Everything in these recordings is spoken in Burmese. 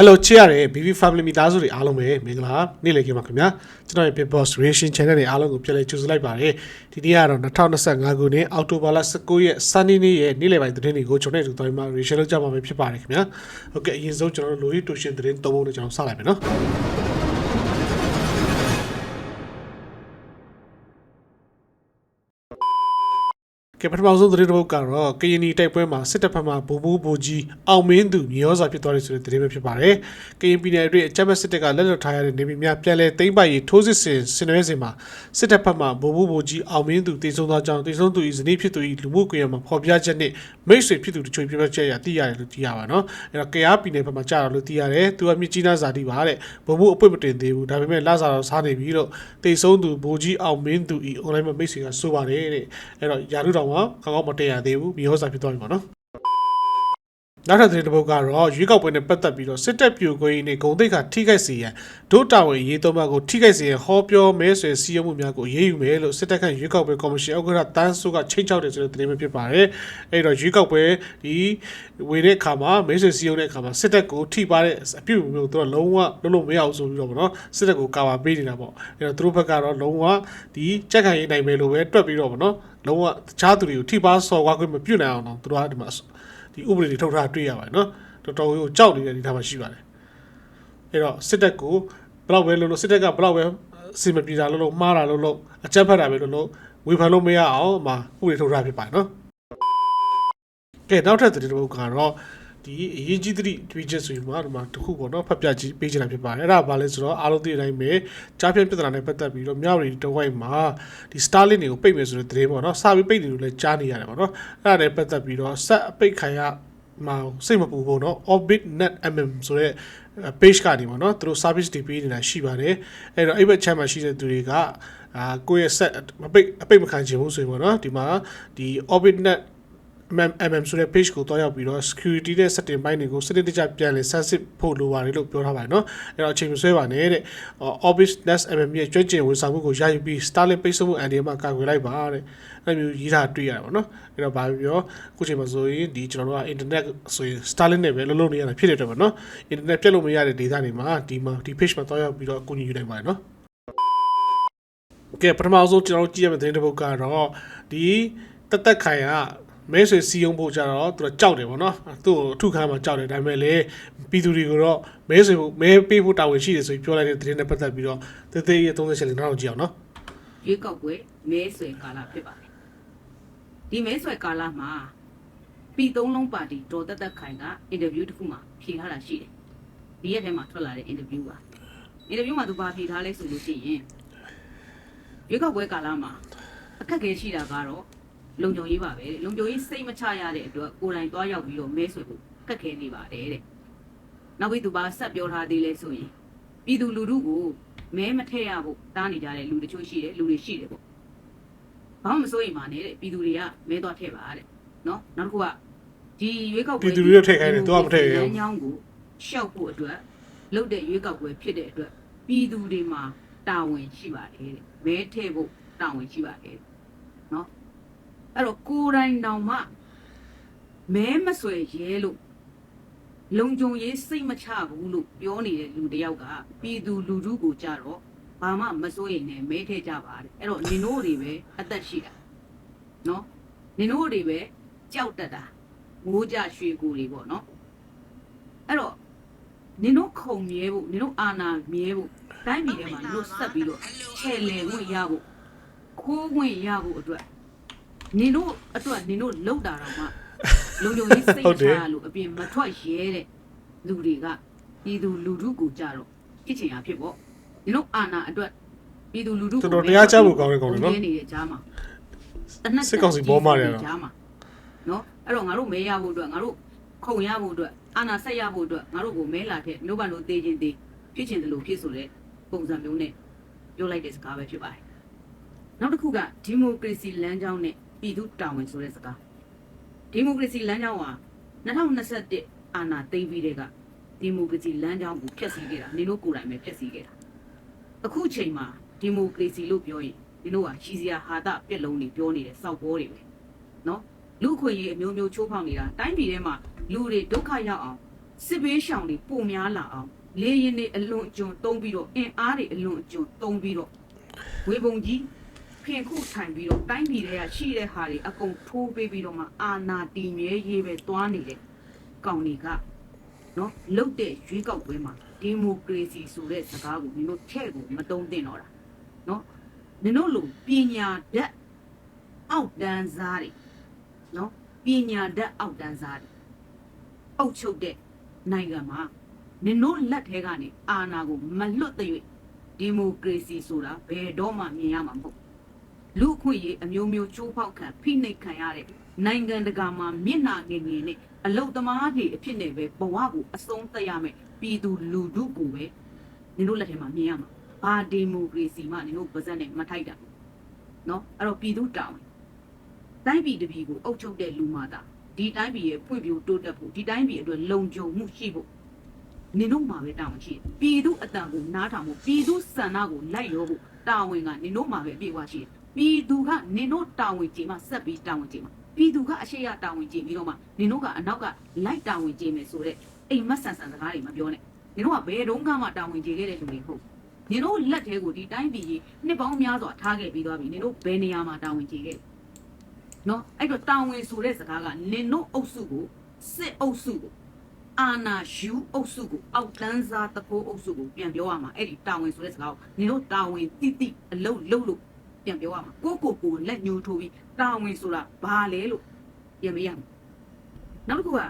Hello ချစ်ရတဲ့ BB Family မိသားစုတွေအားလုံးပဲမင်္ဂလာနေ့လည်ခင်းပါခင်ဗျာကျွန်တော်ရဲ့ Big Boss Reaction Channel တွေအားလုံးကိုပြန်လည်ကြိုဆိုလိုက်ပါတယ်ဒီနေ့ကတော့2025ခုနှစ်အောက်တိုဘာလ19ရက် Sunday နေ့ရဲ့နေ့လည်ပိုင်းသတင်းတွေကိုကျွန်တော်တို့တိုင်းမှာ Reaction လုပ်ကြမှာပဲဖြစ်ပါတယ်ခင်ဗျာဟုတ်ကဲ့အရင်ဆုံးကျွန်တော်တို့ Louis Toshin သတင်းသုံးပုံနဲ့ကျွန်တော်စလိုက်မယ်နော် ကဲပထမဆုံးသတင်းတစ်ပုဒ်ကတော့ကရင်နီတိုက်ပွဲမှာစစ်တပ်ဘက်မှဘူဘူဘူကြီးအောင်မင်းသူမြေရောစာဖြစ်သွားတယ်ဆိုတဲ့သတင်းပဲဖြစ်ပါတယ်။ကရင်ပြည်နယ်အတွင်းအကြမ်းဖက်စစ်တပ်ကလက်လွတ်ထားရတဲ့နေပြည်များပြန်လည်သိမ်းပိုက်ရေးထိုးစစ်ဆင်ဆင်နွှဲစဉ်မှာစစ်တပ်ဘက်မှဘူဘူဘူကြီးအောင်မင်းသူတည်ဆုံသောကြောင့်တည်ဆုံသူ၏ဇနီးဖြစ်သူ၏လူမှုကွန်ရက်မှာဖော်ပြချက်နဲ့မိတ်ဆွေဖြစ်သူတို့ချိုးပြပြချက်ရသိရတယ်လို့သိရပါတော့။အဲ့တော့ကရားပြည်နယ်ဘက်မှာကြာတော့လို့သိရတယ်။သူကမြစ်ကြီးနားဇာတိပါတဲ့ဘူဘူအပွင့်မတင်သေးဘူး။ဒါပေမဲ့လစာတော့စားနေပြီလို့တည်ဆုံသူဘူကြီးအောင်မင်းသူ၏ online မှာမိတ်ဆွေကဆိုပါတယ်တဲ့။အဲ့တော့ယာရုတော်မှာကောင်းကောင်းမတည့်ရသေးဘူးမြေဟောစာဖြစ်သွားပြီပေါ့နော် နောက်ထပ်သတင်းတစ်ပုဒ်ကတော့ရွေးကောက်ပွဲနဲ့ပတ်သက်ပြီးတော့စစ်တပ်ပြိုကွင်းနဲ့ဂုံတိတ်ခါထိခိုက်စေရန်ဒုတာဝန်ရေးသုံးပါးကိုထိခိုက်စေရန်ဟောပြောမဲဆွယ်စီရင်မှုများကိုရေးယူမယ်လို့စစ်တပ်ခန့်ရွေးကောက်ပွဲကော်မရှင်ဥက္ကဋ္ဌတန်းစုကချိန်ချောက်တယ်ဆိုတဲ့သတင်းပဲဖြစ်ပါတယ်။အဲဒီတော့ရွေးကောက်ပွဲဒီဝင်တဲ့အခါမှာမဲဆွယ်စီရင်တဲ့အခါမှာစစ်တပ်ကိုထိပါတဲ့အပြုအမူမျိုးသူကလုံးဝလုံးလုံးမရအောင်ဆိုပြီးတော့ဗောနော်စစ်တပ်ကိုကာဝါပေးနေတာပေါ့။အဲဒီတော့သူတို့ဘက်ကတော့လုံးဝဒီကြက်ခံရေးနိုင်မယ်လို့ပဲတွက်ပြီးတော့ဗောနော်လုံးဝတခြားသူတွေကိုထိပါဆော်ကွာခွင့်မပြုနိုင်အောင်တော့သူတို့ကဒီမှာ ဒီဥပဒေတွေထုတ်ထားတွေ့ရပါတယ်နော်တော်တော်ကိုကြောက်နေတဲ့ဒီထားမှာရှိပါတယ်အဲ့တော့စစ်တပ်ကိုဘယ်တော့ပဲလို့လို့စစ်တပ်ကဘယ်တော့ပဲအစီမပြေတာလို့လို့မှားတာလို့လို့အကြက်ဖက်တာပဲလို့လို့ဝေဖန်လို့မရအောင်အမဥပဒေထုတ်ထားဖြစ်ပါတယ်နော်ကဲနောက်ထပ်သတင်းတစ်ပုဒ်ကတော့ ဒီအရေးကြီးသတိတွေးချက်ဆိုရင်မှာဒီမှာတစ်ခုပေါ့နော်ဖတ်ပြကြည့်ပေးချင်တာဖြစ်ပါတယ်အဲ့ဒါဘာလဲဆိုတော့အားလုံးသိတဲ့အတိုင်းပဲကြားဖြတ်ပြဿနာနဲ့ပတ်သက်ပြီးတော့မြောက်ရီတဝိုက်မှာဒီ Starlink တွေကိုပိတ်မယ်ဆိုတဲ့သတင်းပေါ့နော်စာပြီးပိတ်တယ်လို့လည်းကြားနေရတယ်ပေါ့နော်အဲ့ဒါနဲ့ပတ်သက်ပြီးတော့ဆက်အပိတ်ခံရမှာစိတ်မပူဖို့နော် Orbit Net MM ဆိုတဲ့ page ကနေပေါ့နော်သူတို့ service တွေပေးနေတာရှိပါတယ်အဲ့တော့အဲ့ဘက် channel မှာရှိတဲ့သူတွေကအာကိုယ့်ရဲ့ set မပိတ်အပိတ်မခံချင်ဘူးဆိုရင်ပေါ့နော်ဒီမှာဒီ Orbit Net MM MM ဆိုတဲ့ page ကိုတွားရောက်ပြီးတော့ security တဲ့ setting ပိုင်းတွေကိုစနစ်တကျပြန်လည်ဆန်းစစ်ဖို့လိုပါတယ်လို့ပြောထားပါတယ်เนาะအဲ့တော့အချိန်မဆွဲပါနဲ့တဲ့ Orbis Nest MM ရဲ့ကျွမ်းကျင်ဝန်ဆောင်မှုကိုရယူပြီး Starlink ပိတ်ဆို့မှုအန်ဒီမှာကာကွယ်လိုက်ပါတဲ့အဲ့လိုမျိုးရေးထားတွေ့ရတယ်ပေါ့နော်အဲ့တော့ဘာပြောအခုချိန်မှာဆိုရင်ဒီကျွန်တော်တို့က internet ဆိုရင် Starlink နဲ့ပဲလုံးလုံးနေရတာဖြစ်တဲ့အတွက်ပေါ့နော် internet ပြတ်လို့မရတဲ့ data တွေမှာဒီမှာဒီ page မှာတွားရောက်ပြီးတော့အကူအညီယူနိုင်ပါတယ်เนาะကဲပထမဆုံးကျွန်တော်တို့ကြည့်ရမယ့်သတင်းတစ်ပုဒ်ကတော့ဒီတက်တက်ခိုင်က မဲဆွေစီယုံဖို့ကြတော့သူကကြောက်တယ်ဗောနော်သူ့ကိုအထုခါမှာကြောက်တယ်ဒါပေမဲ့လေပြည်သူတွေကိုတော့မဲဆွေဖို့မဲပေးဖို့တာဝန်ရှိတယ်ဆိုပြီးပြောလိုက်တဲ့သတင်းနဲ့ပတ်သက်ပြီးတော့တေးသေးရဲ့30ချက်လေးနောက်တော့ကြည့်အောင်နော်ရွေးကောက်ပွဲမဲဆွယ်ကာလဖြစ်ပါတယ်ဒီမဲဆွယ်ကာလမှာပြည်သုံးလုံးပါတီဒေါ်သက်သက်ခိုင်ကအင်တာဗျူးတစ်ခုမှာဖြေထားတာရှိတယ်ဒီရက်ထဲမှာထွက်လာတဲ့အင်တာဗျူးပါအင်တာဗျူးမှာသူပါဖြေထားလဲဆိုလို့ရှိရင်ရွေးကောက်ပွဲကာလမှာအခက်အခဲရှိတာကတော့ လုံခြုံရေးပါပဲတဲ့လုံခြုံရေးစိတ်မချရတဲ့အတွက်ကိုယ်တိုင်သွားရောက်ပြီးတော့မဲဆွယ်ဖို့ခက်ခဲနေပါတယ်တဲ့နောက်ပြီးသူပါဆက်ပြောထားသေးလဲဆိုရင်ပြည်သူလူထုကိုမဲမထည့်ရဖို့တားနေကြတဲ့လူတချို့ရှိတယ်လူတွေရှိတယ်ပေါ့ဘာမှမစိုးရိမ်ပါနဲ့တဲ့ပြည်သူတွေကမဲသွားထည့်ပါတဲ့နော်နောက်တစ်ခုကဒီရွေးကောက်ပွဲပြည်သူတွေထည့်ခိုင်းတယ်သူကမထည့်ရဘူးလမ်းကြောင်းကိုရှောက်ဖို့အတွက်လုပ်တဲ့ရွေးကောက်ပွဲဖြစ်တဲ့အတွက်ပြည်သူတွေမှာတာဝန်ရှိပါတယ်တဲ့မဲထည့်ဖို့တာဝန်ရှိပါတယ်တဲ့နော် အဲ့တော့ကိုယ်တိုင်တောင်မှမဲမဆွယ်ရဲလို့လုံခြုံရေးစိတ်မချဘူးလို့ပြောနေတဲ့လူတစ်ယောက်ကပြည်သူလူထုကိုကြတော့ဘာမှမစိုးရိမ်နဲ့မဲထည့်ကြပါတဲ့အဲ့တော့နင်တို့တွေပဲအသက်ရှိတာနော်နင်တို့တွေပဲကြောက်တတ်တာငိုးကြရွှေကိုတွေပေါ့နော်အဲ့တော့နင်တို့ခုံမြဲဖို့နင်တို့အာနာမြဲဖို့တိုင်းပြည်ထဲမှာနင်တို့ဆက်ပြီးတော့ချဲလေဝင်ရဖို့ခိုးဝင်ရဖို့အတွက် နင်တို့အတွက်နင်တို့လောက်တာတော့မှလုံခြုံရေးစိတ်ဟုတ်တယ်ချလို့အပြင်မထွက်ရဲတဲ့လူတွေကပြည်သူလူထုကိုကြတော့ဖြစ်ချင်ရဖြစ်ပေါ့ဒီလိုအာဏာအတွက်ပြည်သူလူထုတော်တော်တရားချဖို့ကောင်းတဲ့ကောင်တွေနော်မဲနေတဲ့ကြားမှာတနက်စစ်ကောင်စီဘောမှာတယ်နော်ကြားမှာနော်အဲ့တော့ငါတို့မဲရဖို့အတွက်ငါတို့ခုံရဖို့အတွက်အာဏာဆက်ရဖို့အတွက်ငါတို့ကိုမဲလာတဲ့မျိုးပန်လို့တေးချင်းတေးဖြစ်ချင်တယ်လို့ဖြစ်ဆိုတဲ့ပုံစံမျိုးနဲ့ပြောလိုက်တဲ့စကားပဲဖြစ်ပါတယ်နောက်တစ်ခုကဒီမိုကရေစီလမ်းကြောင်းနဲ့ ပြည်သူတာဝန်ဆိုတဲ့စကားဒီမိုကရေစီလမ်းကြောင်းဟာ2021အာဏာသိမ်းပြီးတဲ့ကဒီမိုကရေစီလမ်းကြောင်းကိုဖျက်ဆီးခဲ့တာနေလို့ကိုယ်တိုင်ပဲဖျက်ဆီးခဲ့တာအခုချိန်မှာဒီမိုကရေစီလို့ပြောရင်ဒီလိုကရှီစရာဟာတာပြက်လုံးတွေပြောနေတဲ့စောက်ပေါ်တွေပဲနော်လူခွေကြီးအမျိုးမျိုးချိုးဖောက်နေတာတိုင်းပြည်ထဲမှာလူတွေဒုက္ခရောက်အောင်စစ်ဘေးရှောင်တွေပုံများလာအောင်လေရင်တွေအလွန်အကျွံတုံးပြီးတော့အင်အားတွေအလွန်အကျွံတုံးပြီးတော့ဝေဘုံကြီး ဖင်ခုထိုင်ပြီးတော့တိုင်းပြည်တွေကရှိတဲ့ဟာတွေအကုန်ထိုးပေးပြီးတော့မှအာနာတီမြဲရေးပဲသွားနေတဲ့ကောင်တွေကနော်လုတ်တဲ့ရွေးကောက်ပွဲမှာဒီမိုကရေစီဆိုတဲ့စကားကိုနင်တို့ထဲ့ကိုမတုံးသင့်တော့တာနော်နင်တို့လိုပညာတတ်အောက်တန်းစားတွေနော်ပညာတတ်အောက်တန်းစားတွေအုပ်ချုပ်တဲ့နိုင်ငံမှာနင်တို့လက်ထဲကနေအာဏာကိုမလွတ်တဲ့၍ဒီမိုကရေစီဆိုတာဘယ်တော့မှမြင်ရမှာမဟုတ်ဘူး လူအခွင့်အရေးအမျိုးမျိုးချိုးဖောက်ခံဖိနှိပ်ခံရတဲ့နိုင်ငံတကာမှာမျက်နှာငယ်ငယ်နဲ့အလုတ်သမားတွေအဖြစ်နဲ့ပဲဘဝကိုအဆုံးသတ်ရမယ်ပြည်သူလူထုကိုပဲနင်တို့လက်ထဲမှာမြင်ရမှာဘာဒီမိုကရေစီမှနင်တို့ပါဇက်နဲ့မထိုက်တာနော်အဲ့တော့ပြည်သူတောင်းတိုင်းပြည်တပြည်ကိုအုပ်ချုပ်တဲ့လူမှသာဒီတိုင်းပြည်ရဲ့ဖွံ့ဖြိုးတိုးတက်ဖို့ဒီတိုင်းပြည်အတွက်လုံခြုံမှုရှိဖို့နင်တို့မှာပဲတာဝန်ရှိတယ်ပြည်သူအတန်ကိုနားထောင်ဖို့ပြည်သူစံနာကိုလိုက်ရောဖို့တာဝန်ကနင်တို့မှာပဲအပြည့်အဝရှိတယ် ပြည်သူကနင်တို့တာဝန်ကြည့်မှဆက်ပြီးတာဝန်ကြည့်မှပြည်သူကအရှိရတာဝန်ကြည့်ပြီးတော့မှနင်တို့ကအနောက်ကလိုက်တာဝန်ကြည့်မယ်ဆိုတော့အိမ်မက်ဆန်ဆန်စကားတွေမပြောနဲ့နင်တို့ကဘယ်တုန်းကမှတာဝန်ကြည့်ခဲ့တဲ့လူတွေဟုတ်နင်တို့လက်ထဲကိုဒီတိုင်းပြည်ကြီးနှစ်ပေါင်းများစွာထားခဲ့ပြီးသွားပြီနင်တို့ဘယ်နေရာမှာတာဝန်ကြည့်ခဲ့နော်အဲ့တော့တာဝန်ဆိုတဲ့စကားကနင်တို့အုပ်စုကိုစစ်အုပ်စုကိုအာနာယူအုပ်စုကိုအောက်တန်းစားတကိုးအုပ်စုကိုပြန်ပြောရမှာအဲ့ဒီတာဝန်ဆိုတဲ့စကားကိုနင်တို့တာဝန်တိတိအလုတ်လုတ်လို့ ပြန်ပြောရမှာကိုကိုကိုလက်ညှိုးထိုးပြီးတာဝန်ဆိုတာဘာလဲလို့ပြန်မရဘူးနောက်တစ်ခုက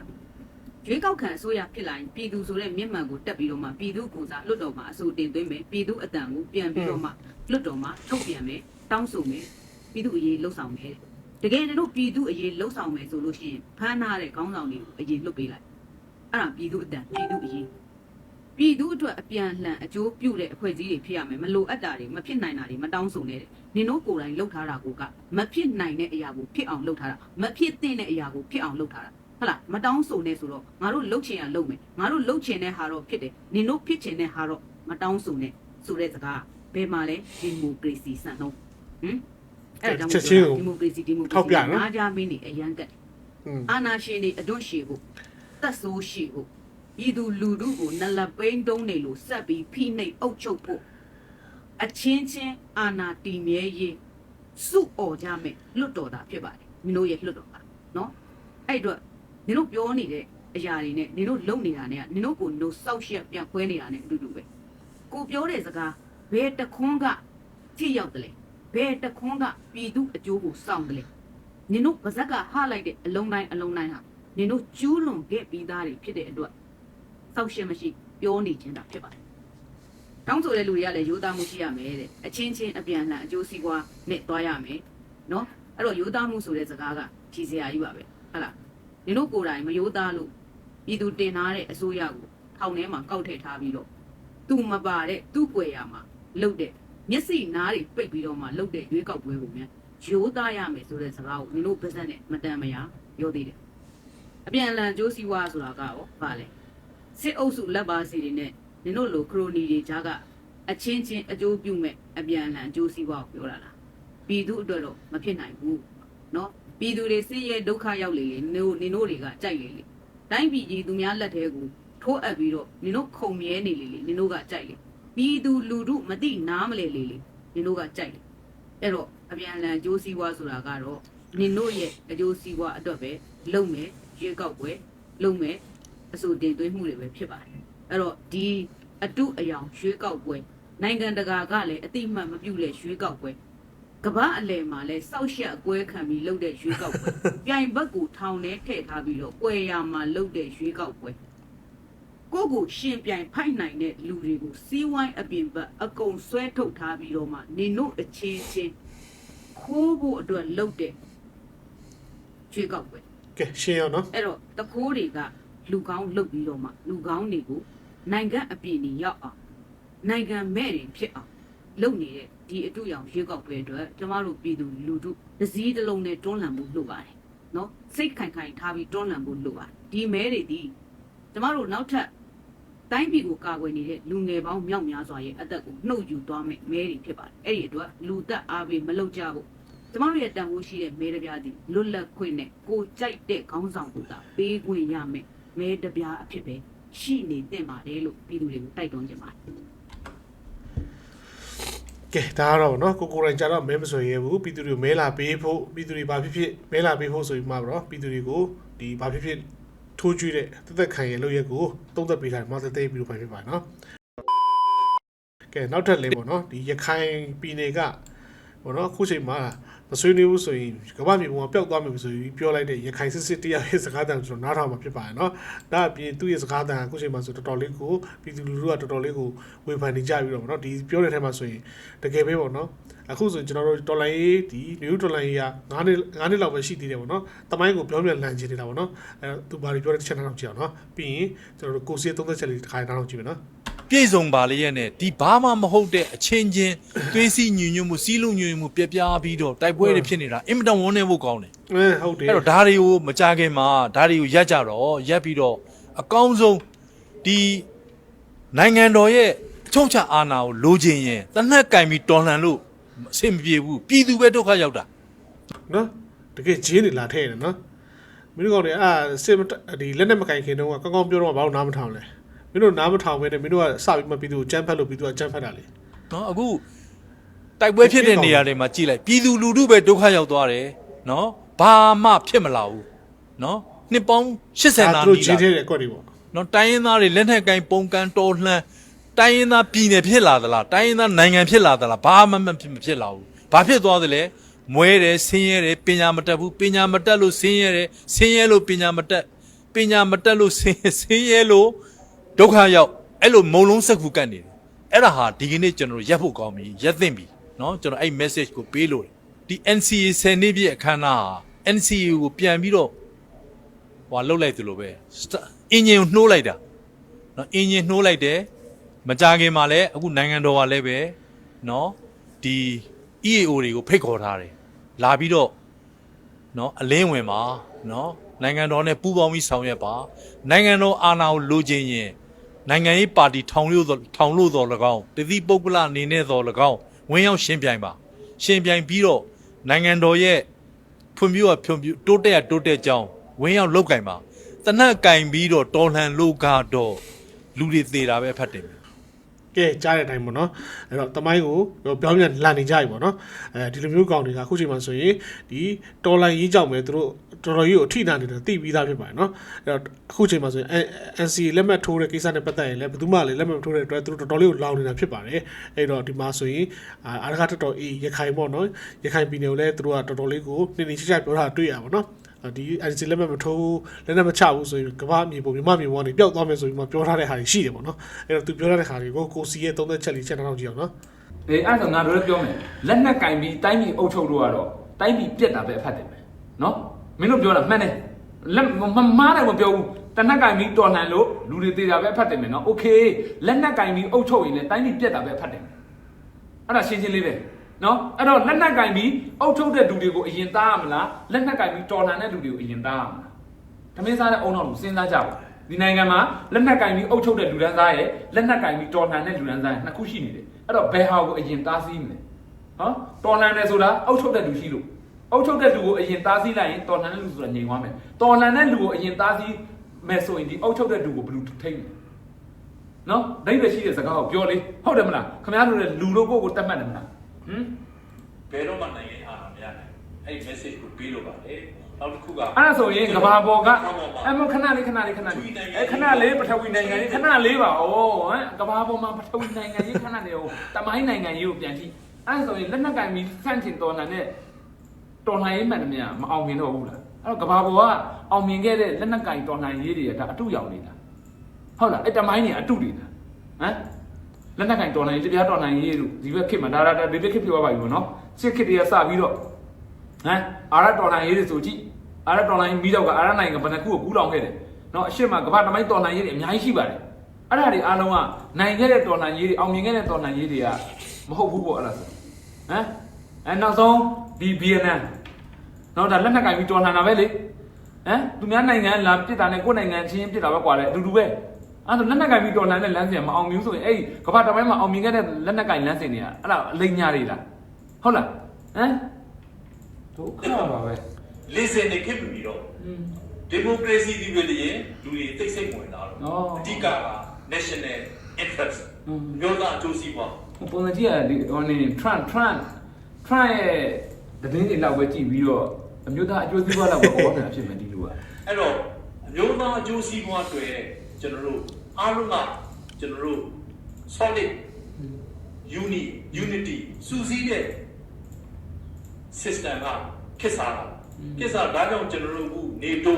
ရွေးကောက်ခံအစိုးရဖြစ်လာရင်ပြည်သူဆိုတဲ့မျက်မှန်ကိုတက်ပြီးတော့မှပြည်သူကိုစားလွတ်တော်မှာအစိုးတင်သွင်းမယ်ပြည်သူအတန်ကိုပြန်ပြီးတော့မှလွတ်တော်မှာထုတ်ပြန်မယ်တောင်းဆိုမယ်ပြည်သူအရေးလှုပ်ဆောင်မယ်တကယ်လို့ပြည်သူအရေးလှုပ်ဆောင်မယ်ဆိုလို့ရှိရင်ဖမ်းထားတဲ့ခေါင်းဆောင်တွေကိုအရေးလွတ်ပေးလိုက်အဲ့ဒါပြည်သူအတန်ပြည်သူအရေး ပြည်သူအတွက်အပြန်လှန်အကျိုးပြုတဲ့အဖွဲ့အစည်းတွေဖြစ်ရမယ်မလိုအပ်တာတွေမဖြစ်နိုင်တာတွေမတောင်းဆိုနဲ့တဲ့နင်တို့ကိုယ်တိုင်လှုပ်ထားတာကိုကမဖြစ်နိုင်တဲ့အရာကိုဖြစ်အောင်လှုပ်ထားတာမဖြစ်သင့်တဲ့အရာကိုဖြစ်အောင်လှုပ်ထားတာဟုတ်လားမတောင်းဆိုနဲ့ဆိုတော့ငါတို့လှုပ်ချင်ရလှုပ်မယ်ငါတို့လှုပ်ချင်တဲ့ဟာတော့ဖြစ်တယ်နင်တို့ဖြစ်ချင်တဲ့ဟာတော့မတောင်းဆိုနဲ့ဆိုတဲ့စကားဘယ်မှာလဲဒီမိုကရေစီစံနှုန်းဟမ်အဲ့ဒါကြောင့်ဒီမိုကရေစီဒီမိုကရေစီနားကြမင်းနေအရန်ကတ်อืมအာနာရှင်တွေအတွန့်ရှည်ဖို့တက်ဆိုးရှိဖို့ ဤသူလူတို့ကိုနလပိန်းတုံးနေလို့ဆက်ပြီးဖိနှိပ်အုပ်ချုပ်ဖို့အချင်းချင်းအာနာတီမြဲရေးစုអော်ကြမယ်လွတ်တော်တာဖြစ်ပါတယ်မင်းတို့ရဲ့လွတ်တော်တာနော်အဲ့အတွက်နင်တို့ပြောနေတဲ့အရာတွေနဲ့နင်တို့လုပ်နေတာနဲ့ကနင်တို့ကိုနိုစောက်ရှက်ပြန်ခွဲနေတာနဲ့အတူတူပဲကိုပြောတဲ့စကားဘယ်တခွန်းကကြည့်ရောက်တယ်လဲဘယ်တခွန်းကပြည်သူအကျိုးကိုစောင့်တယ်လဲနင်တို့ပါဇက်ကဟလိုက်တဲ့အလုံးတိုင်းအလုံးတိုင်းဟာနင်တို့ကျူးလွန်ခဲ့ပြီးသားတွေဖြစ်တဲ့အတွက် စောက်ရှင်းမရှိပြောနေခြင်းတာဖြစ်ပါတယ်။တောင်းဆိုတဲ့လူတွေကလည်းရိုးသားမှုရှိရမယ်တဲ့အချင်းချင်းအပြန်အလှန်အကျိုးစီးပွားနဲ့တွားရမယ်နော်အဲ့တော့ရိုးသားမှုဆိုတဲ့စကားကကြီးစရာကြီးပါပဲဟုတ်လားနင်တို့ကိုယ်တိုင်မရိုးသားလို့ပြည်သူတင်ထားတဲ့အစိုးရကိုထောင်ထဲမှာကောက်ထည့်ထားပြီးတော့သူမပါတဲ့သူ့ကွယ်ရမှာလှုပ်တဲ့မျက်စိနားတွေပိတ်ပြီးတော့မှလှုပ်တဲ့ရွေးကောက်ပွဲကိုမြန်ရိုးသားရမယ်ဆိုတဲ့စကားကိုနင်တို့ပါဇက်နဲ့မတန်မရပြောသေးတယ်အပြန်အလှန်ကြိုးစည်းဝါဆိုတာကရောဗာလဲ စစ်အုပ်စုလက်ပါစီတွေနဲ့နင်တို့လိုခရိုနီတွေကြားကအချင်းချင်းအကျိုးပြုမဲ့အပြန်အလှန်အကျိုးစည်းဝါကိုပြောတာလားပြည်သူအတွက်တော့မဖြစ်နိုင်ဘူးเนาะပြည်သူတွေဆင်းရဲဒုက္ခရောက်လေလေနင်တို့နင်တို့တွေကကြိုက်လေလေတိုင်းပြည်ကြီးသူများလက်ထဲကိုထိုးအပ်ပြီးတော့နင်တို့ခုံမြဲနေလေလေနင်တို့ကကြိုက်လေပြည်သူလူထုမသိနားမလဲလေလေနင်တို့ကကြိုက်လေ အဲ့တော့အပြန်အလှန်အကျိုးစီးပွားဆိုတာကတော့နင်တို့ရဲ့အကျိုးစီးပွားအတွက်ပဲလုပ်မယ်ရွေးကောက်ပွဲလုပ်မယ် အစိုးတင်သွင်းမှုတွေပဲဖြစ်ပါတယ်အဲ့တော့ဒီအတုအယောင်ရွေးကောက်ပွဲနိုင်ငံတကာကလည်းအတိအမှတ်မပြုတဲ့ရွေးကောက်ပွဲကမ္ဘာအလယ်မှာလည်းစောက်ရှက်အကွဲခံပြီးလုပ်တဲ့ရွေးကောက်ပွဲပြိုင်ဘက်ကိုထောင်ထဲထည့်ထားပြီးတော့ကွယ်ရာမှာလုပ်တဲ့ရွေးကောက်ပွဲကိုယ့်ကိုရှင်ပြိုင်ဖိုက်နိုင်တဲ့လူတွေကိုစီးဝိုင်းအပြင်ဘက်အကုန်ဆွဲထုတ်ထားပြီးတော့မှနင်တို့အချင်းချင်းခိုးဖို့အတွက်လှုပ်တဲ့ကျွေးကောက်ပွဲကဲရှင်းရအောင်နော်အဲ့တော့တခိုးတွေက လူကောင်းလှုပ်ပြီးတော့မှလူကောင်းတွေကိုနိုင်ငံအပြည့်နေရောက်အောင်နိုင်ငံမဲ့တွေဖြစ်အောင်လုပ်နေတဲ့ဒီအတူရောင်ရွေးကောက်ပွဲအတွက်ကျမတို့ပြည်သူလူထုဒစည်းတစ်လုံးနဲ့တွန်းလှန်ဖို့လိုပါတယ်နော်စိတ်ခိုင်ခိုင်ထားပြီးတွန်းလှန်ဖို့လိုပါတယ်ဒီမဲတွေဒီကျမတို့နောက်ထပ်တိုင်းပြည်ကိုကာကွယ်နေတဲ့လူငယ်ပေါင်းမြောက်များစွာရဲ့အသက်ကိုနှုတ်ယူသွားမယ့်မဲတွေဖြစ်ပါတယ်အဲ့ဒီအတွက်လူသက်အားပေးမလုပ်ကြဘူးကျမတို့ရဲ့တန်ဖိုးရှိတဲ့မဲတပြားသည်လွတ်လပ်ခွင့်နဲ့ကိုကြိုက်တဲ့ခေါင်းဆောင်ကိုသာပေးခွင့်ရမယ် မဲတပြားအဖြစ်ပဲ ရှိနေတင်ပါတယ်လို့ပြည်သူတွေကိုတိုက်တွန်းကြပါတယ် ကဲဒါကတော့เนาะကိုကိုရိုင်းကြတော့မဲမဆွေရဘူးပြည်သူတွေကိုမဲလာပေးဖို့ပြည်သူတွေဘာဖြစ်ဖြစ်မဲလာပေးဖို့ဆိုပြီးမှတော့ပြည်သူတွေကိုဒီဘာဖြစ်ဖြစ်ထိုးကျွေးတဲ့တက်သက်ခံရလို့ရက်ကိုတုံးသက်ပေးထားတယ်မော်သက်သေးပြီးတော့ဖြစ်ပါเนาะကဲနောက်ထပ်လေးပေါ့เนาะဒီရခိုင်ပြည်နယ်ကပေါ့เนาะအခုချိန်မှာ မဆွေးနွေးဘူးဆိုရင်ကမ္ဘာမြေပုံကပျောက်သွားမယ်ဆိုပြီးပြောလိုက်တဲ့ရခိုင်စစ်စစ်တရားရဲ့စကားတန်ကျွန်တော်နားထောင်မှာဖြစ်ပါတယ်เนาะဒါအပြင်သူ့ရဲ့စကားတန်အခုချိန်မှာဆိုတော်တော်လေးကိုပြည်သူလူထုကတော်တော်လေးကိုဝေဖန်နေကြပြီးတော့ပေါ့เนาะဒီပြောတဲ့ထဲမှာဆိုရင် တကယ်ပဲပေါ့နော်အခုဆိုရင်ကျွန်တော်တို့တော်လိုင်းရေးဒီ new တော်လိုင်းရေးက9နှစ်9နှစ်လောက်ပဲရှိသေးတယ်ပေါ့နော်တမိုင်းကိုပြောင်းပြန်လန်ချင်နေတာပေါ့နော်အဲတော့သူဘာတွေပြောတဲ့တစ်ချက်နောက်ကြည့်အောင်နော်ပြီးရင်ကျွန်တော်တို့ကိုစီ30ချက်လေးတစ်ခါနောက်ကြည့်မယ်နော် ပြည့်စုံပါလေရဲ့နဲ့ဒီဘာမှမဟုတ်တဲ့အချင်းချင်းသွေးစီညညွတ်မှုစီးလုံးညညွတ်မှုပြပြပြီးတော့တိုက်ပွဲတွေဖြစ်နေတာအင်မတန်ဝန်းနေဖို့ကောင်းတယ်အဲဟုတ်တယ်အဲ့တော့ဒါတွေကိုမကြခင်မှာဒါတွေကိုရက်ကြတော့ရက်ပြီးတော့အကောင်းဆုံးဒီနိုင်ငံတော်ရဲ့အချုပ်ချာအာဏာကိုလိုချင်ရင်တနက်ကင်ပြီးတော်လှန်လို့အဆင်မပြေဘူးပြည်သူပဲဒုက္ခရောက်တာနော်တကယ်ဂျင်းနေလာထဲတယ်နော်မင်းတို့ကောင်တွေအာစစ်မတဒီလက်နဲ့မကင်ခင်တုန်းကကောင်းကောင်းပြောတော့ဘာလို့နားမထောင်လဲ မင်းတို့နားမထောင်ပဲနဲ့မင်းတို့ကစပြီးမှပြည်သူကိုကြမ်းဖက်လို့ပြည်သူကကြမ်းဖက်တာလေနော်အခုတိုက်ပွဲဖြစ်တဲ့နေရာတွေမှာကြည်လိုက်ပြည်သူလူထုပဲဒုက္ခရောက်သွားတယ်နော်ဘာမှဖြစ်မလာဘူးနော်နှစ်ပေါင်း80နာသူတို့နီးဂျင်းလာထဲတဲ့အကွက်တွေပေါ့နော်တိုင်းရင်းသားတွေလက်နက်ကင်ပုံကန်တော်လှန်တိုင်းရင်းသားပြည်နယ်ဖြစ်လာသလားတိုင်းရင်းသားနိုင်ငံဖြစ်လာသလားဘာမှမဖြစ်မဖြစ်လာဘူးဘာဖြစ်သွားသလဲမွဲတယ်ဆင်းရဲတယ်ပညာမတတ်ဘူးပညာမတတ်လို့ဆင်းရဲတယ်ဆင်းရဲလို့ပညာမတတ်ပညာမတတ်လို့ဆင်းဆင်းရဲလို့ ဒုက္ခရောက်အဲ့လိုမုံလုံးစက်ကူကတ်နေတယ်အဲ့ဒါဟာဒီကနေ့ကျွန်တော်တို့ရက်ဖို့ကောင်းပြီရက်သင့်ပြီနော်ကျွန်တော်အဲ့ message ကိုပေးလို့တယ်ဒီ NCA 10နှစ်ပြည့်အခမ်းအနားဟာ NCA ကိုပြန်ပြီးတော့ဟွာလှုပ်လိုက်သလိုပဲအင်ဂျင်ကိုနှိုးလိုက်တာနော်အင်ဂျင်နှိုးလိုက်တယ်မကြခင်မှာလည်းအခုနိုင်ငံတော်ကလည်းပဲနော်ဒီ EAO တွေကိုဖိတ်ခေါ်ထားတယ်လာပြီးတော့နော်အလင်းဝင်ပါနော်နိုင်ငံတော်နဲ့ပူးပေါင်းပြီးဆောင်ရွက်ပါနိုင်ငံတော်အာဏာကိုလိုချင်ရင် နိုင်ငံရေးပါတီထောင်လို့သောထောင်လို့တော်၎င်းတတိပုဂ္ဂလအနေနဲ့တော်၎င်းဝင်ရောက်ရှင်းပြိုင်ပါရှင်းပြိုင်ပြီးတော့နိုင်ငံတော်ရဲ့ဖွံ့ဖြိုးရဖွံ့ဖြိုးတိုးတက်ရတိုးတက်ကြောင်းဝင်ရောက်လောက်ကင်ပါတနက်ကင်ပြီးတော့တော်လှန်လို့ကတော့လူတွေသေးတာပဲဖတ်တယ် ကဲကြားတဲ့အတိုင်းပေါ့နော်အဲ့တော့တမိုင်းကိုပြောင်းပြန်လန်နေကြပြီပေါ့နော်အဲဒီလိုမျိုးကောင်တွေကအခုချိန်မှာဆိုရင်ဒီတော်လိုင်းရေးကြောင့်ပဲသူတို့တော်တော်ကြီးကိုအထိနာနေတာသိပြီးသားဖြစ်ပါတယ်နော်အဲ့တော့အခုချိန်မှာဆိုရင် NC လက်မှတ်ထိုးတဲ့ကိစ္စနဲ့ပတ်သက်ရင်လည်းဘယ်သူမှလည်းလက်မှတ်မထိုးတဲ့အတွက်သူတို့တော်တော်လေးကိုလောင်နေတာဖြစ်ပါတယ်အဲ့တော့ဒီမှာဆိုရင်အာရခတော်တော်အေးရခိုင်ပေါ့နော်ရခိုင်ပြည်နယ်ကိုလည်းသူတို့ကတော်တော်လေးကိုနှင်းနှင်းချချပြောတာတွေ့ရပါတော့ ဒီ NC လက်မှတ်မထိုးလက်နဲ့မချဘူးဆိုရင်ကမ္ဘာမြေပုံမြမမြေပုံကနေပျောက်သွားမယ်ဆိုပြီးမှပြောထားတဲ့ဟာတွေရှိတယ်ပေါ့နော်အဲ့တော့သူပြောထားတဲ့ဟာတွေကိုကိုစီရဲ့သုံးသက်ချက်လေးချက်နောက်ကြည့်အောင်နော် အေးအဲ့ဒါဆိုငါတို့လည်းပြောမယ်လက်နက်ကင်ပြီးတိုင်းပြည်အုပ်ချုပ်လို့ကတော့တိုင်းပြည်ပြက်တာပဲအဖတ်တယ်မယ်နော်မင်းတို့ပြောတာမှန်တယ်လက်မမားတယ်မပြောဘူးတနက်ကင်ပြီးတော်လှန်လို့လူတွေသေးတာပဲအဖတ်တယ်မယ်နော်โอเคလက်နက်ကင်ပြီးအုပ်ချုပ်ရင်လည်းတိုင်းပြည်ပြက်တာပဲအဖတ်တယ်မယ်အဲ့ဒါရှင်းရှင်းလေးပဲ နော်အဲ့တော့လက်နက်ကင်ပြီးအုပ်ချုပ်တဲ့လူတွေကိုအရင်သားရမလားလက်နက်ကင်ပြီးတော်လှန်တဲ့လူတွေကိုအရင်သားရမလားသမင်းစားတဲ့အုံတော်လူစဉ်းစားကြပါဒီနိုင်ငံမှာလက်နက်ကင်ပြီးအုပ်ချုပ်တဲ့လူဒန်းစားရဲ့လက်နက်ကင်ပြီးတော်လှန်တဲ့လူဒန်းစားရဲ့နှစ်ခုရှိနေတယ်အဲ့တော့ဘယ်ဟာကိုအရင်သားစီးမလဲနော်တော်လန်တယ်ဆိုတာအုတ်ချုပ်တဲ့လူရှိလို့အုတ်ချုပ်တဲ့လူကိုအရင်သားစီးလိုက်ရင်တော်လန်တဲ့လူဆိုတာငြိမ်သွားမယ်တော်လန်တဲ့လူကိုအရင်သားစီးမယ်ဆိုရင်ဒီအုတ်ချုပ်တဲ့လူကိုဘယ်လိုထိမ့်လဲနော်ဒိဗယ်ရှိတဲ့စကားကိုပြောလေဟုတ်တယ်မလားခင်ဗျားတို့လည်းလူတို့ကိုကိုတတ်မှတ်တယ်မလား ဟမ်ဘယ်တော့မှနိုင်ငံအာဏာမရနိုင်အဲ့ဒီ message ကိုပေးလို့ပါလေနောက်တစ်ခုကအဲ့ဒါဆိုရင်ကဘာပေါ်ကအမခဏလေးခဏလေးခဏလေးအဲခဏလေးပထဝီနိုင်ငံကြီးခဏလေးပါဩဟမ်ကဘာပေါ်မှာပထဝီနိုင်ငံကြီးခဏလေးဟိုတမိုင်းနိုင်ငံကြီးကိုပြန်ကြည့်အဲ့ဒါဆိုရင်လက်နက်ကင်ပြီးဆန့်ကျင်တော်လှန်တဲ့တော်လှန်ရေးမှန်တယ်များမအောင်မြင်တော့ဘူးလားအဲ့တော့ကဘာပေါ်ကအောင်မြင်ခဲ့တဲ့လက်နက်ကင်တော်လှန်ရေးတွေကဒါအတုရောက်နေတာဟုတ်လားအဲ့တမိုင်းတွေအတုတွေလားဟမ် လက်နက်ကင်တော်နိုင်တပြားတော်နိုင်ရေးတို့ဒီဘက်ခေတ်မှာဒါဒါဒါဒီဘက်ခေတ်ဖြစ်သွားပါပြီပေါ့နော်စစ်ခေတ်တွေကစပြီးတော့ဟမ်အာရတော်နိုင်ရေးတွေဆိုကြည့်အာရတော်နိုင်ပြီးတော့ကအာရနိုင်ငံဘယ်နှခုကိုကူးလောင်ခဲ့တယ်နော်အရှင်းမှာကမ္ဘာတမိုင်းတော်နိုင်ရေးတွေအများကြီးရှိပါတယ်အဲ့ဒါတွေအားလုံးကနိုင်ခဲ့တဲ့တော်နိုင်ရေးတွေအောင်မြင်ခဲ့တဲ့တော်နိုင်ရေးတွေကမဟုတ်ဘူးပေါ့အဲ့ဒါဆိုဟမ်အဲနောက်ဆုံးဒီ BNN နော်ဒါလက်နက်ကင်ပြီးတော်နိုင်တာပဲလေဟမ်သူများနိုင်ငံလာပြစ်တာနဲ့ကိုယ်နိုင်ငံချင်းပြစ်တာပဲကွာလေအတူတူပဲ အဲ့ဒါလက်နက်ကင်ပြီးတော်လန်တဲ့လမ်းစဉ်မအောင်မြင်ဆိုရင်အဲ့ဒီကမ္ဘာတပိုင်းမှာအောင်မြင်ခဲ့တဲ့လက်နက်ကင်လမ်းစဉ်တွေကအဲ့ဒါအလိမ်ညာတွေလားဟုတ်လားဟမ်ဒုက္ခပါပဲလေစင်နေခဲ့ပြီတော့ဒီမိုကရေစီဒီပဲလေလူတွေတိတ်ဆိတ်ဝင်လာတော့အဓိကက national interest မျိုးသားအကျိုးစီးပွားပုံစံကြည့်ရဒီဟိုနေ Trump Trump Trump ရဲ့သတင်းတွေလောက်ပဲကြည့်ပြီးတော့အမျိုးသားအကျိုးစီးပွားလောက်ပဲဟောနေတာဖြစ်မယ်ဒီလိုကအဲ့တော့အမျိုးသားအကျိုးစီးပွားတွေကျွန်တော်တို့ အားလုံးကကျွန်တော်တို့ solid uni unity စူးစီးတဲ့ system ကခစ်စားတာခစ်စားဒါကြောင့်ကျွန်တော်တို့အခု NATO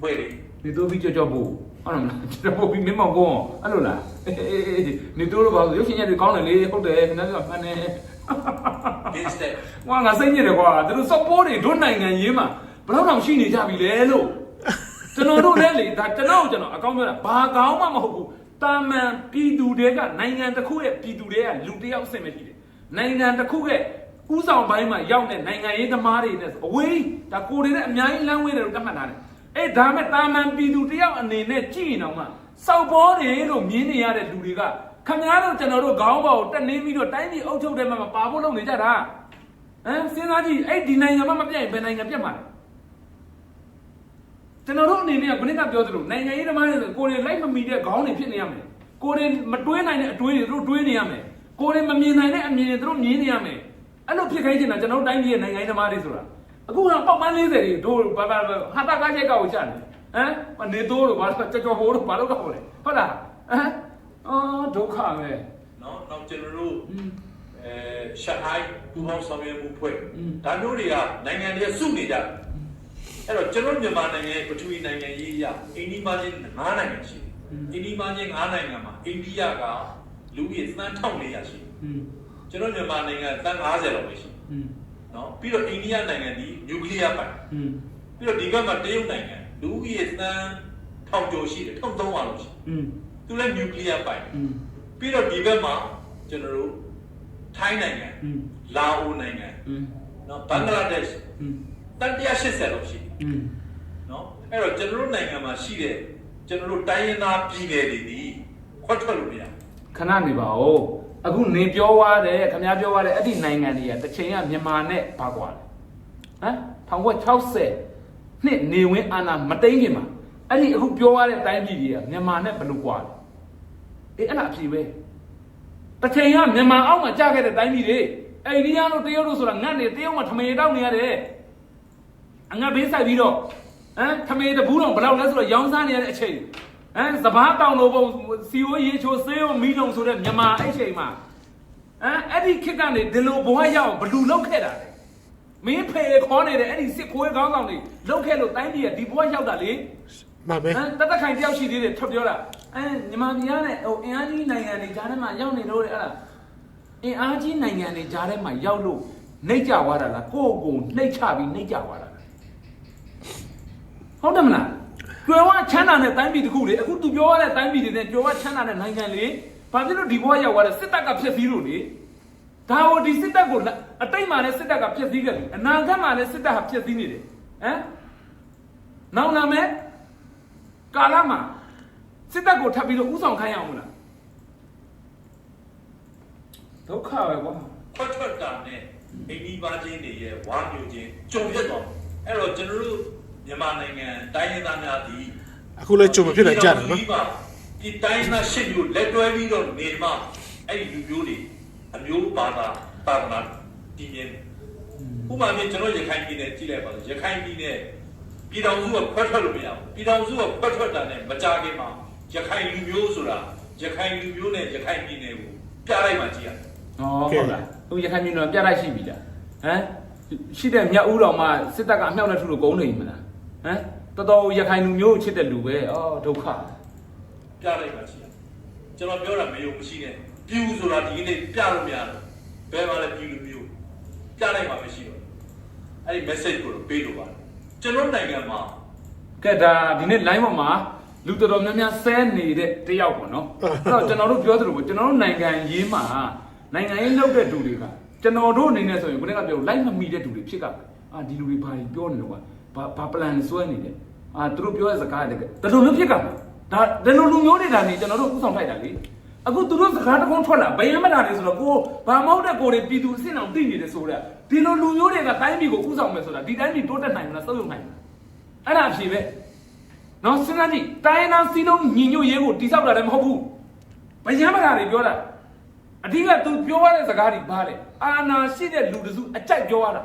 ဖွဲ့တယ်နေတော့ပြီးကြောက်ကြောက်ဖို့ဟုတ်လားမလားကျွန်တော်ပြီးမင်းမောင်ကောအဲ့လိုလားအေးအေးအေးနေတော့ဘာလို့ရုပ်ရှင်ရက်တွေကောင်းတယ်လေဟုတ်တယ်ခင်ဗျားကမှန်တယ် instead ဟွာငါစိတ်ညစ်တယ်ကွာသူတို့ support တွေတို့နိုင်ငံရေးမှာဘယ်တော့မှရှိနေကြပြီလဲလို့ ကျွန်တော်တို့လည်းလေဒါကျွန်တော်ကျွန်တော်အကောင်းပြောတာဘာကောင်းမှမဟုတ်ဘူးတာမန်ပြည်သူတွေကနိုင်ငံတစ်ခုရဲ့ပြည်သူတွေကလူတစ်ယောက်အဆင့်ပဲရှိတယ်နိုင်ငံတစ်ခုရဲ့ဥဆောင်ပိုင်းမှာရောက်တဲ့နိုင်ငံရေးသမားတွေနဲ့အဝေးဒါကိုယ်တွေနဲ့အများကြီးလမ်းဝေးတယ်လို့တတ်မှတ်ထားတယ်အဲ့ဒါမဲ့တာမန်ပြည်သူတစ်ယောက်အနေနဲ့ကြည့်ရင်တော့မှစောက်ပေါ်တယ်လို့မြင်နေရတဲ့လူတွေကခမများတို့ကျွန်တော်တို့ခေါင်းပေါက်တက်နေပြီးတော့တိုင်းပြည်အုပ်ချုပ်တဲ့မှာမပါဖို့လုပ်နေကြတာဟမ်စဉ်းစားကြည့်အဲ့ဒီနိုင်ငံမှာမပြတ်ရင်ဘယ်နိုင်ငံပြတ်မှာလဲ ကျွန်တော်တို့အနေနဲ့ခုနကပြောသလိုနိုင်ငံရေးသမားတွေဆိုကိုယ်တွေလိုက်မမီတဲ့ခေါင်းတွေဖြစ်နေရမယ်ကိုယ်တွေမတွေးနိုင်တဲ့အတွေးတွေတို့တွေးနေရမယ်ကိုယ်တွေမမြင်နိုင်တဲ့အမြင်တွေတို့မြင်နေရမယ်အဲ့လိုဖြစ်ခိုင်းနေတာကျွန်တော်တိုင်းပြည်ရဲ့နိုင်ငံရေးသမားတွေဆိုတာအခုကပေါက်ပန်း40တွေတို့ဘာဘာဟာတာကားချက်ကကိုချတယ်ဟမ်နေတိုးတို့ဘာကြော်ကြော်ဟိုးတို့ဘာလို့ကောက်လဲဟုတ်လားဟမ်အော်ဒုက္ခပဲနော်တော့ကျွန်တော်တို့အဲရှန်ဟိုင်းဘူဟောင်းဆောင်ရွက်မှုဖွဲ့ဒါမျိုးတွေကနိုင်ငံတွေစုနေကြတယ် အဲ့တော့ကျွန်တော်မြန်မာနိုင်ငံရဲ့ပထဝီနိုင်ငံရေးအရအိန္ဒိမချင်း9နိုင်ငံရှိတယ်။အိန္ဒိမချင်း9နိုင်ငံမှာအိန္ဒိယကလူဦးရေသန်း1400ရှိတယ်။ကျွန်တော်မြန်မာနိုင်ငံသန်း90လောက်ပဲရှိတယ်။နော်ပြီးတော့အိန္ဒိယနိုင်ငံဒီနျူကလ িয়ার ပိုင်။ပြီးတော့ဒီဘက်မှာတရုတ်နိုင်ငံလူဦးရေသန်း1000ကျော်ရှိတယ်1300လောက်ရှိတယ်။သူလည်းနျူကလ িয়ার ပိုင်။ပြီးတော့ဒီဘက်မှာကျွန်တော်တို့ထိုင်းနိုင်ငံလာအိုနိုင်ငံနော်ဘင်္ဂလားဒေ့ရှ်သန်း180လောက်ရှိတယ် อืมနော်အဲ့တော့ကျွန်တော်တို့နိုင်ငံမှာရှိတဲ့ကျွန်တော်တို့တိုင်းရင်းသားပြည်နယ်တွေဒီခွက်ထွက်လို့မရဘူးခဏနေပါဦးအခုနေပြောသွားတယ်ခင်ဗျားပြောသွားတယ်အဲ့ဒီနိုင်ငံတွေကတစ်ချိန်ကမြန်မာနဲ့ဘာကွာလဲဟမ်1960နှစ်နေဝင်အာဏာမတိန်ခင်မှာအဲ့ဒီအခုပြောသွားတဲ့တိုင်းပြည်တွေကမြန်မာနဲ့ဘယ်လိုကွာလဲအေးအဲ့ဒါအဖြေပဲတစ်ချိန်ကမြန်မာအောက်မှာကြာခဲ့တဲ့တိုင်းပြည်တွေအိန္ဒိယတို့တရုတ်တို့ဆိုတာငတ်နေတရုတ်မှာထမင်းတောက်နေရတယ် အငတ်ဘေးဆိုင်ပြီးတော့ဟမ်ထမင်းတဘူးတော့ဘယ်လောက်လဲဆိုတော့ရောင်းစားနေရတဲ့အချိန်အဲစပားတောင်လို့ပုံစီဝရေချိုဆေးရောမီးလုံးဆိုတဲ့မြန်မာအဲ့ချိန်မှာအဲအဲ့ဒီခစ်ကနေဒီလိုဘဝရောက်အောင်ဘလူလောက်ခဲ့တာလေမင်းဖေခေါ်နေတဲ့အဲ့ဒီစစ်ခွေးကောင်းဆောင်တွေလောက်ခဲ့လို့တိုင်းပြည်ကဒီဘဝရောက်တာလေမှန်ပဲအဲတသက်ခိုင်တယောက်ရှိသေးတယ်ထွက်ပြောတာအဲမြန်မာပြည်ကလည်းဟိုအင်အားကြီးနိုင်ငံတွေဂျားထဲမှာရောက်နေလို့လေအဲ့ဒါအင်အားကြီးနိုင်ငံတွေဂျားထဲမှာရောက်လို့နှိပ်ကြသွားတာလားကိုယ့်ကိုယ်နှိပ်ချပြီးနှိပ်ကြသွားတာလား ဟုတ်တယ်မလားကျွယ်ဝချမ်းသာတဲ့တိုင်းပြည်တစ်ခုလေအခုသူပြောရတဲ့တိုင်းပြည်တွေနဲ့ကျွယ်ဝချမ်းသာတဲ့နိုင်ငံလေဘာဖြစ်လို့ဒီဘဝရောက်သွားတဲ့စစ်တပ်ကဖျက်ဆီးလို့လေဒါဟိုဒီစစ်တပ်ကိုလက်အတိတ်မှာလည်းစစ်တပ်ကဖျက်ဆီးခဲ့တယ်အနာဂတ်မှာလည်းစစ်တပ်ဟာဖျက်ဆီးနေတယ်ဟမ်နောက်လာမယ်ကာလမှာစစ်တပ်ကိုထပ်ပြီးတော့ဥဆောင်ခိုင်းရအောင်မလားဒုက္ခပဲကွာခွက်ထွက်တာနဲ့အိန္ဒိပါချင်းတွေရဲ့ဝါမျိုးချင်းကြုံဖြစ်သွားတယ်အဲ့တော့ကျွန်တော်တို့ မြန်မာနိုင်ငံတိုင်းရင်းသားများဒီအခုလည်းကြုံမဖြစ်နိုင်ကြတယ်နော်ဒီတိုင်းသားရှစ်မျိုးလက်တွဲပြီးတော့နေမှအဲ့ဒီလူမျိုးတွေအမျိုးဘာသာတာနာဒီမြင်ဥပမာမျိုးကျွန်တော်ရခိုင်ပြည်နယ်ကြည့်လိုက်ပါရခိုင်ပြည်နယ်ပြည်တော်စုကခွဲထွက်လို့မရဘူးပြည်တော်စုကခွဲထွက်တာနဲ့မကြခင်မှာရခိုင်လူမျိုးဆိုတာရခိုင်လူမျိုးနဲ့ရခိုင်ပြည်နယ်ကိုပြလိုက်မှကြည့်ရတယ်ဩဟုတ်လားသူရခိုင်ပြည်နယ်ပြလိုက်ရှိပြီလားဟမ်ရှိတဲ့မြတ်ဦးတော်မှာစစ်တပ်ကအမြောက်နဲ့ထုလို့ကုန်းနေပြီမလား ဟမ်တော်တော်ရခိုင်လူမျိုးကိုချစ်တဲ့လူပဲဩဒုက္ခပြလိုက်မှကြည့်ရတယ်ကျွန်တော်ပြောတာမယုံမရှိနဲ့ပြူဆိုတာဒီနေ့ပြလို့မရဘူးဘယ်မှာလဲပြူလူမျိုးပြလိုက်မှမရှိတော့အဲ့ဒီ message ကိုတော့ပေးလို့ပါတယ်ကျွန်တော်နိုင်ငံမှာကဲဒါဒီနေ့ line ပေါ်မှာလူတော်တော်များများဆဲနေတဲ့တယောက်ပေါ့နော်အဲ့တော့ကျွန်တော်တို့ပြောသလိုပေါ့ကျွန်တော်တို့နိုင်ငံရေးမှာနိုင်ငံရေးလုပ်တဲ့လူတွေကကျွန်တော်တို့အနေနဲ့ဆိုရင်ခုနကပြောလိုက်မမီတဲ့လူတွေဖြစ်ကအာဒီလူတွေဘာကြီးပြောနေလို့ကွာ ဘာဘာ plan ဆွဲနေတယ်အာသူတို့ပြောတဲ့စကားတကယ်ဒါလိုမျိုးဖြစ်ကမှာဒါဒီလိုလူမျိုးတွေဒါနေကျွန်တော်တို့ဥဆောင်ထိုက်တာလေအခုသူတို့စကားတကုန်းထွက်လာဘယံမတာတွေဆိုတော့ကိုဘာမဟုတ်တဲ့ကိုတွေပြည်သူအစ်စ်အောင်သိနေတယ်ဆိုတော့ဒီလိုလူမျိုးတွေကတိုင်းပြည်ကိုဥဆောင်မယ်ဆိုတာဒီတိုင်းပြည်တိုးတက်နိုင်မလားစုပ်ယုံနိုင်မလားအဲ့ဒါအဖြေပဲနော်စဉ်းစားကြည့်တိုင်းနာစီလုံးညီညွတ်ရေးကိုတိဆောက်တာလည်းမဟုတ်ဘူးဗယံမတာတွေပြောတာအဓိကသူပြောရတဲ့စကားတွေဘာလဲအာနာရှိတဲ့လူတစုအကြိုက်ပြောရတာ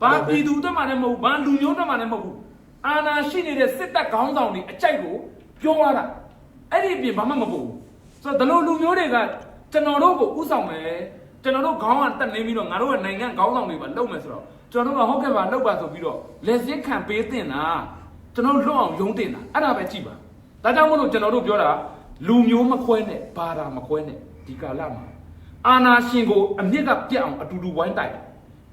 ဘာပြည်သူတို့မှလည်းမဟုတ်ဘူးဘာလူမျိုးတို့မှလည်းမဟုတ်ဘူးအာနာရှိနေတဲ့စစ်တပ်ခေါင်းဆောင်တွေအကြိုက်ကိုပြောရတာအဲ့ဒီအပြင်ဘာမှမဟုတ်ဘူးဆိုတော့ဒီလိုလူမျိုးတွေကကျွန်တော်တို့ကိုဥဆောင်မယ်ကျွန်တော်တို့ခေါင်းကတက်နေပြီးတော့ငါတို့ရဲ့နိုင်ငံခေါင်းဆောင်တွေပါလုပ်မယ်ဆိုတော့ကျွန်တော်တို့ကဟုတ်ကဲ့ပါလုပ်ပါဆိုပြီးတော့လက်စစ်ခံပေးတင်တာကျွန်တော်လွတ်အောင်ယုံတင်တာအဲ့ဒါပဲကြည့်ပါဒါကြောင့်မလို့ကျွန်တော်တို့ပြောတာလူမျိုးမခွဲနဲ့ဘာသာမခွဲနဲ့ဒီကာလမှာအာနာရှင်ကိုအမြင့်ကပြတ်အောင်အတူတူဝိုင်းတိုက်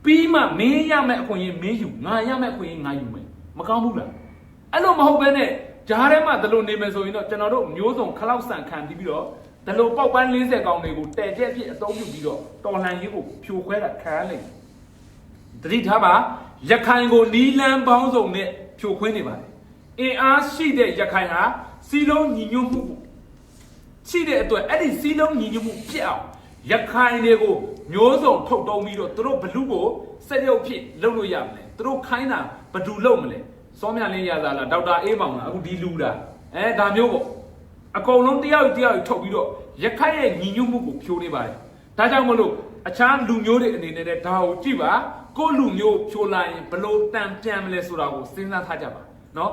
ပြီးမှမင်းရမယ့်အခွင့်အရေးမင်းယူငါရမယ့်အခွင့်အရေးငါယူမယ်မကောင်းဘူးလားအဲ့လိုမဟုတ်ဘဲနဲ့ဂျားထဲမှာဒီလိုနေမယ်ဆိုရင်တော့ကျွန်တော်တို့မျိုးစုံခလောက်ဆန်ခံပြီးပြီးတော့ဒီလိုပေါက်ပန်း40កောင်တွေကိုတဲကျက်ပြစ်အသုံးပြုပြီးတော့တော်လှန်ရေးကိုဖြိုခွဲတာခံရလိမ့်မယ်တတိထားပါရခိုင်ကိုနီးလန်းပေါင်းစုံနဲ့ဖြိုခွင်းနေပါတယ်အင်အားရှိတဲ့ရခိုင်ဟာစီလုံးညီညွတ်မှုရှိတဲ့အတွက်အဲ့ဒီစီလုံးညီညွတ်မှုပြက်အောင် ရခိုင်တွေကိုမျိုးစုံထုတ်တုံးပြီးတော့သူတို့ဘလူးကိုစက်ရုပ်ဖြစ်လုပ်လို့ရမလဲသူတို့ခိုင်းတာဘဒူလုပ်မလဲစောမြလင်းရသားလားဒေါက်တာအေးမောင်လားအခုဒီလူတာအဲဒါမျိုးပေါ့အကုန်လုံးတယောက်တယောက်ထုတ်ပြီးတော့ရခိုင်ရဲ့ညီညွတ်မှုကိုဖြိုးနေပါတယ်ဒါကြောင့်မလို့အခြားလူမျိုးတွေအနေနဲ့လည်းဒါကိုကြည့်ပါကိုယ့်လူမျိုးဖြိုးလိုက်ရင်ဘလို့တန်ပြန်မလဲဆိုတာကိုစဉ်းစားထားကြပါเนาะ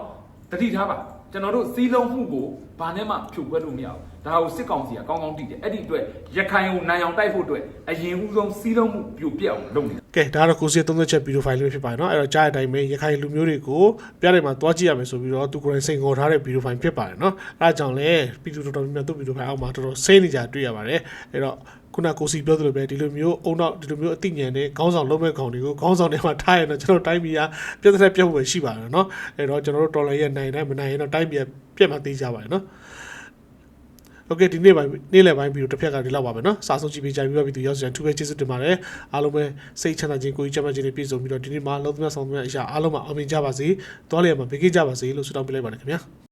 တတိထားပါ ကျွန်တော်တို့စီးလုံးမှုကိုဘာနဲ့မှဖြိုခွဲလို့မရဘူးဒါကိုစစ်ကောင်စီကကောင်းကောင်းသိတယ်အဲ့ဒီအတွက်ရခိုင်ကိုနိုင်အောင်တိုက်ဖို့အတွက်အရင်ဦးဆုံးစီးလုံးမှုပြိုပြက်အောင်လုပ်နေတာ ကဲဒါကတော့ကိုစီသုံးသက်ချက်ဗီဒီယိုဖိုင်လေးဖြစ်ပါတယ်เนาะအဲ့တော့ကြားတဲ့အတိုင်းပဲရခိုင်လူမျိုးတွေကိုပြတဲ့မှာတွားကြည့်ရမယ်ဆိုပြီးတော့သူကိုယ်တိုင်စိန်ခေါ်ထားတဲ့ဗီဒီယိုဖိုင်ဖြစ်ပါတယ်เนาะအဲ့ဒါကြောင့်လည်းဗီဒီယိုတော်တော်များများသူ့ဗီဒီယိုဖိုင်အောက်မှာတော်တော်စိတ်နေကြတွေ့ရပါတယ်အဲ့တော့ခုနကိုစီပြောသလိုပဲဒီလိုမျိုးအုံနောက်ဒီလိုမျိုးအသိဉာဏ်နဲ့ခေါင်းဆောင်လုံးမဲ့ခေါင်းတွေကိုခေါင်းဆောင်တွေမှာထားရင်တော့ကျွန်တော်တိုင်းပြည်ကပြတ်တဲ့ပြတ်ဖို့ရှိပါတယ်เนาะအဲ့တော့ကျွန်တော်တို့တော်လိုင်းရဲ့နိုင်တိုင်းမနိုင်ရင်တော့တိုင်းပြည်ပြတ်မှသိကြပါတယ်เนาะ โอเคဒီနေ့ပိုင်းနေ့လယ်ပိုင်းဗီဒီယိုတစ်ဖြက်ကဒီလောက်ပါပဲเนาะစာဆုံးကြည့်ပေးကြပြီးတော့ဗီဒီယိုရောက်စရန်သူပဲကျေးဇူးတင်ပါတယ်အားလုံးပဲစိတ်ချမ်းသာခြင်းကိုယ်ကြီးချမ်းသာခြင်းနဲ့ပြည့်စုံပြီးတော့ဒီနေ့မှာလုံးသမျှဆောင်သမျှအရာအားလုံးမှာအောင်မြင်ကြပါစေတောင်းလျက်မှာဘေးကင်းကြပါစေလို့ဆုတောင်းပေးလိုက်ပါတယ်ခင်ဗျာ